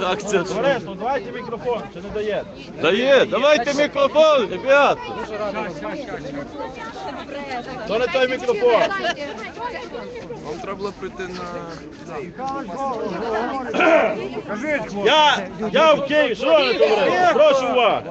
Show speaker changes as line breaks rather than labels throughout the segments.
Так, це
Товариство, давайте мікрофон, чи не даєте?
дає. Давайте мікрофон, ребята.
То не той мікрофон.
Вам треба було прийти на
Я, я в Києві, шановне товариство, прошу вас.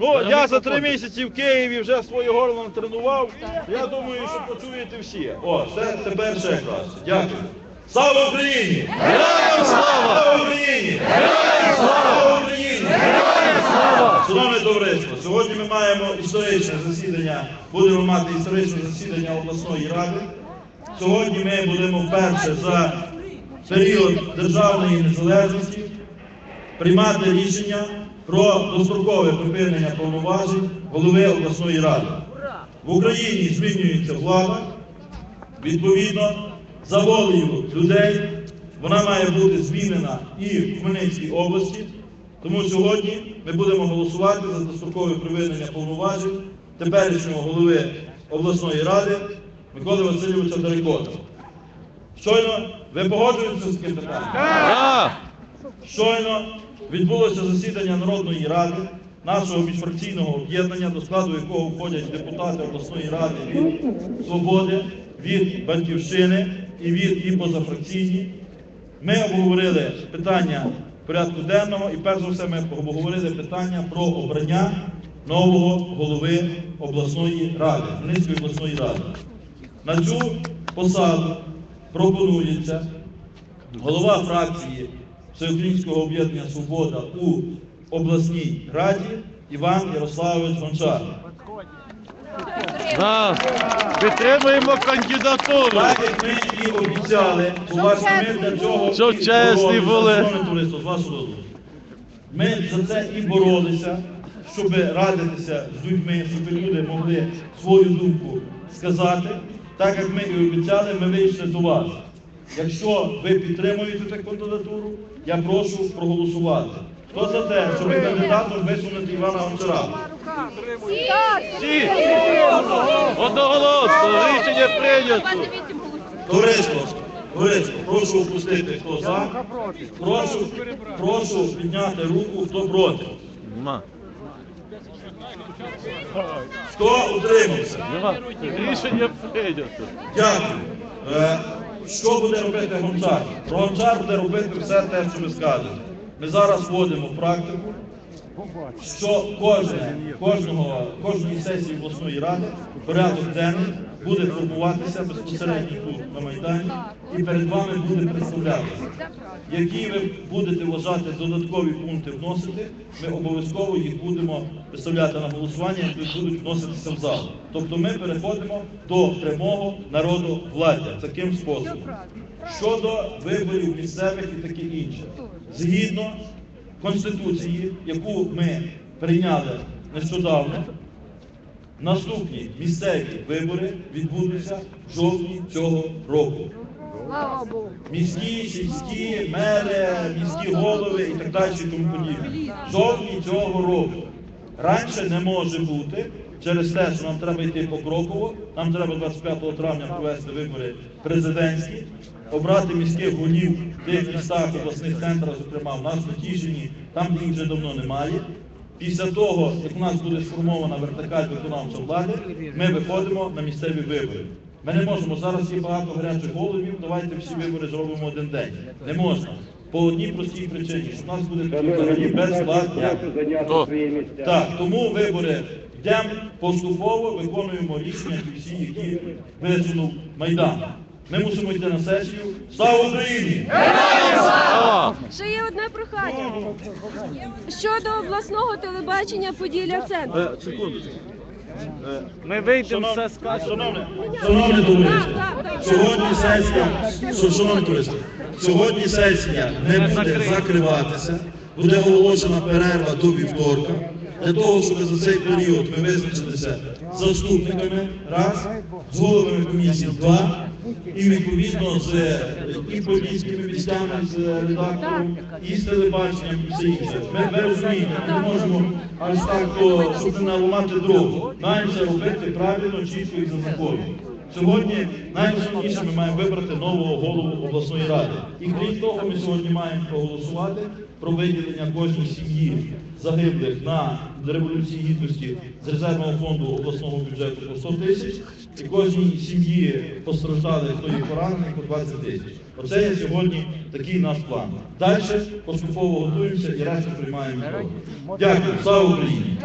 Ну, я за три місяці в Києві вже своє горло тренував. Я думаю, що почуєте всі. О, це тепер ще краще. Дякую. Слава Україні!
Героям слава!
Слава Україні! Героям слава Україні! Героям слава! Шановне товариство, сьогодні ми маємо історичне засідання, будемо мати історичне засідання обласної ради. Сьогодні ми будемо вперше за період державної незалежності приймати рішення про дострокове припинення повноважень голови обласної ради. В Україні змінюється влада, відповідно, за волею людей вона має бути змінена і в Хмельницькій області. Тому сьогодні ми будемо голосувати за дострокове припинення повноважень теперішнього голови обласної ради Миколи Васильовича Дарикота. Щойно ви погоджуєтеся з таким питанням? Щойно відбулося засідання Народної ради, нашого міжфракційного об'єднання, до складу якого входять депутати обласної ради від Свободи, від Батьківщини і від і позафракційні. Ми обговорили питання порядку денного і перш за все ми обговорили питання про обрання нового голови обласної ради, Хмельницької обласної ради. На цю посаду пропонується голова фракції Всеукраїнського об'єднання Свобода у обласній раді Іван Ярославович Гончар.
Да. Підтримуємо кандидатуру.
Так як ми і обіцяли, у вас ми для цього
Щоб
і
чесні
боролися,
були.
шановне товариство, з вашого дозволу. Ми за це і боролися, щоб радитися з людьми, щоб люди могли свою думку сказати. Так як ми і обіцяли, ми вийшли до вас. Якщо ви підтримуєте таку кандидатуру, я прошу проголосувати. Хто за те, щоб кандидатом висунути Івана Гончара?
Всі. Одноголосно. Рішення прийнято.
Товариство, товариство, прошу опустити, хто за. Прошу, прошу підняти руку, хто проти.
Нема.
Хто утримався?
Нема. Рішення прийнято.
Дякую. Е, що буде робити Гончар? Гончар буде робити все те, що ви скажете. Ми зараз вводимо в практику, що кожне, кожного, кожної сесії обласної ради порядок денний буде формуватися безпосередньо тут на Майдані і перед вами буде представлятися. Які ви будете вважати додаткові пункти вносити, ми обов'язково їх будемо виставляти на голосування, які будуть вноситися в зал. Тобто ми переходимо до прямого народу владдя таким способом. Щодо виборів місцевих і таке інше, згідно Конституції, яку ми прийняли нещодавно, наступні місцеві вибори відбудуться в жовтні цього року. Міські, сільські, мери, міські голови і так далі тому подібне. Жовтні цього року. Раніше не може бути через те, що нам треба йти покроково. Нам треба 25 травня провести вибори президентські, обрати міських голів в тих містах, обласних центрах, зокрема в нас на Тішині, там де їх вже давно немає. Після того, як у нас буде сформована вертикаль виконавчої влади, ми виходимо на місцеві вибори. Ми не можемо зараз є багато гарячих головів. Давайте всі вибори зробимо один день. Не можна. По одній простій причині, що в нас буде взагалі безвладня.
То.
Так, тому вибори йдемо поступово, виконуємо рішення всі, які висунув Майдан. Ми мусимо йти на сесію. Слава Україні!
Ще є одне прохання щодо обласного телебачення Поділля Центр.
Е, Секундочку. Е,
Ми вийдемо,
Шановне,
все скажемо.
шановне, шановне товариство, сьогодні сесія, шановне товариство, сьогодні сесія не буде закриватися, буде оголошена перерва до вівторка, для того, щоб за цей період ми визначилися заступниками, раз, з головами комісії, два, і відповідно з і військами, з редактором, і з телебаченням, і все інше. Ми, ви розумієте, ми можемо аж так, щоб не наламати дров. Маємо це робити правильно, чітко і за законом. Сьогодні найосновніше ми маємо вибрати нового голову обласної ради. І крім того, ми сьогодні маємо проголосувати про виділення кожній сім'ї загиблих на революції гідності з резервного фонду обласного бюджету по 100 тисяч і кожній сім'ї постраждали, хто є поранений, по 20 тисяч. Оце є сьогодні такий наш план. Далі поступово готуємося і решту приймаємо. кроки. Дякую, слава Україні!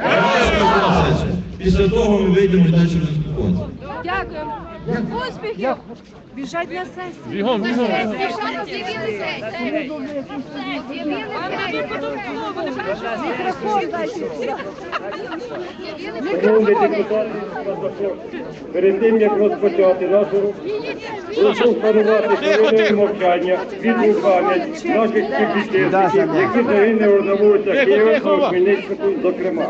Після того ми вийдемо далі спілкуватися.
Дякуємо. Успіхів! Біжать на сесію.
Бігом, бігом.
Мікрофон дайте.
Шановні депутати, перед тим як розпочати нашу прошу вшанувати хвилиною мовчання, світлу пам'ять наших співвітчизників, які загинули на вулицях Києва та Хмельницьку, зокрема.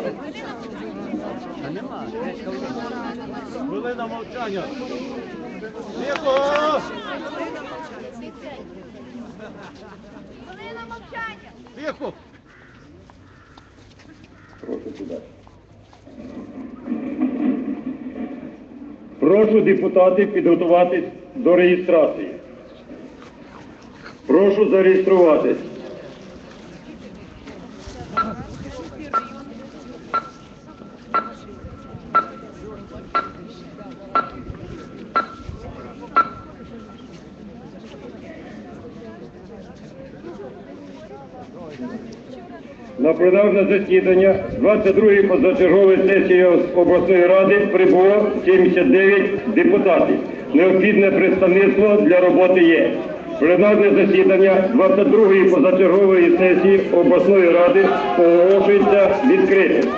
Хвилина мовчання. Тихо! Тихо!
Прошу сюди. Прошу депутатів підготуватись до реєстрації. Прошу зареєструватись. На пленарне засідання 22-ї позачергової сесії обласної ради прибуло 79 депутатів. Необхідне представництво для роботи є. Пленарне засідання 22-ї позачергової сесії обласної ради оголошується відкритим.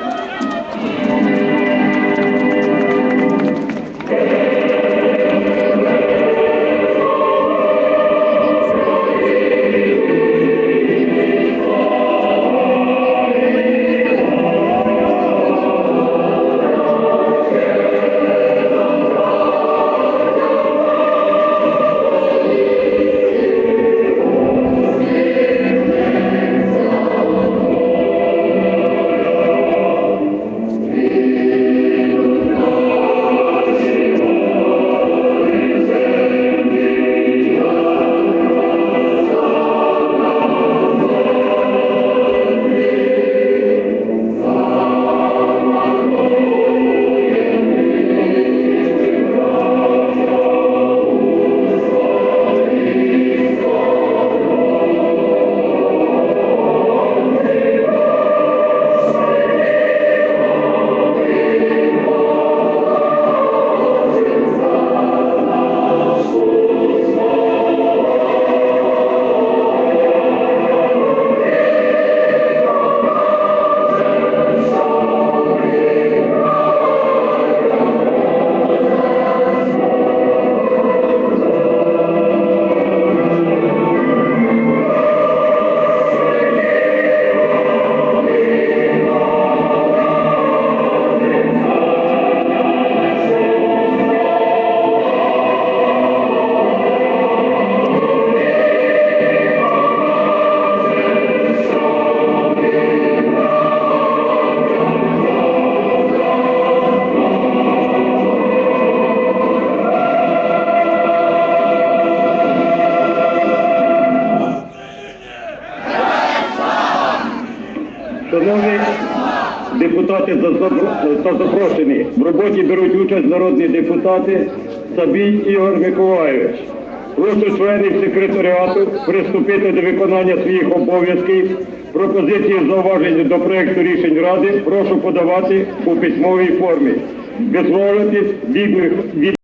Депутати та запрошені, в роботі беруть участь народні депутати Сабій Ігор Миколаєвич. Прошу членів секретаріату приступити до виконання своїх обов'язків. Пропозиції зауваження до проекту рішень Ради прошу подавати у письмовій формі. Висловлюватись від